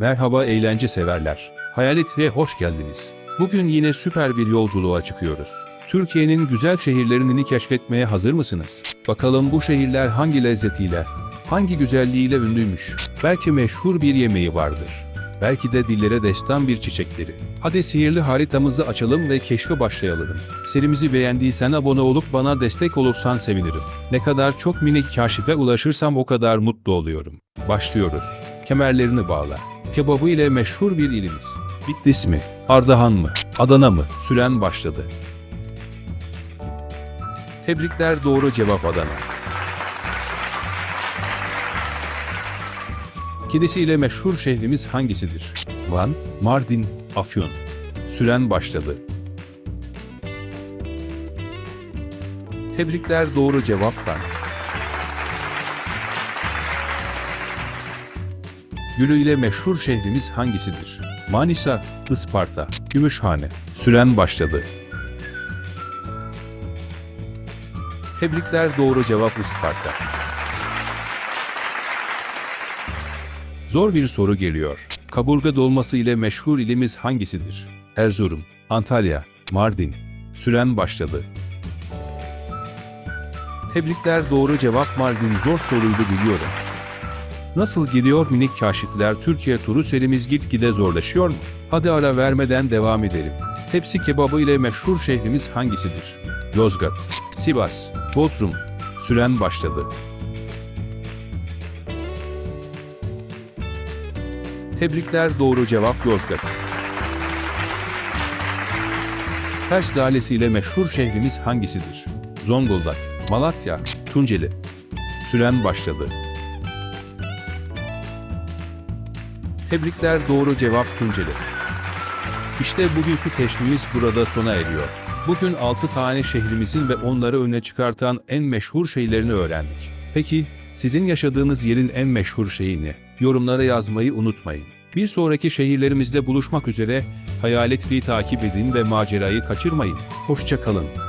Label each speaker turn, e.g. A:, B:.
A: Merhaba eğlence severler. Hayaletlere hoş geldiniz. Bugün yine süper bir yolculuğa çıkıyoruz. Türkiye'nin güzel şehirlerini keşfetmeye hazır mısınız? Bakalım bu şehirler hangi lezzetiyle, hangi güzelliğiyle ünlüymüş? Belki meşhur bir yemeği vardır. Belki de dillere destan bir çiçekleri. Hadi sihirli haritamızı açalım ve keşfe başlayalım. Serimizi beğendiysen abone olup bana destek olursan sevinirim. Ne kadar çok minik kaşife ulaşırsam o kadar mutlu oluyorum. Başlıyoruz. Kemerlerini bağla. Kebabı ile meşhur bir ilimiz. Bitlis mi? Ardahan mı? Adana mı? Süren başladı. Tebrikler doğru cevap Adana. Kedisiyle meşhur şehrimiz hangisidir? Van, Mardin, Afyon. Süren başladı. Tebrikler doğru cevap Gülüyle meşhur şehrimiz hangisidir? Manisa, Isparta, Gümüşhane. Süren başladı. Tebrikler doğru cevap Isparta. Zor bir soru geliyor. Kaburga dolması ile meşhur ilimiz hangisidir? Erzurum, Antalya, Mardin. Süren başladı. Tebrikler doğru cevap Mardin zor soruydu biliyorum. Nasıl gidiyor minik kaşifler Türkiye turu serimiz gitgide zorlaşıyor mu? Hadi ara vermeden devam edelim. Tepsi kebabı ile meşhur şehrimiz hangisidir? Yozgat, Sivas, Bodrum. Süren başladı. Tebrikler doğru cevap Yozgat. Ters lalesiyle meşhur şehrimiz hangisidir? Zonguldak, Malatya, Tunceli. Süren başladı. Tebrikler doğru cevap Tunceli. İşte bugünkü keşfimiz burada sona eriyor. Bugün 6 tane şehrimizin ve onları öne çıkartan en meşhur şeylerini öğrendik. Peki, sizin yaşadığınız yerin en meşhur şeyi ne? Yorumlara yazmayı unutmayın. Bir sonraki şehirlerimizde buluşmak üzere, hayaletliği takip edin ve macerayı kaçırmayın. Hoşça kalın.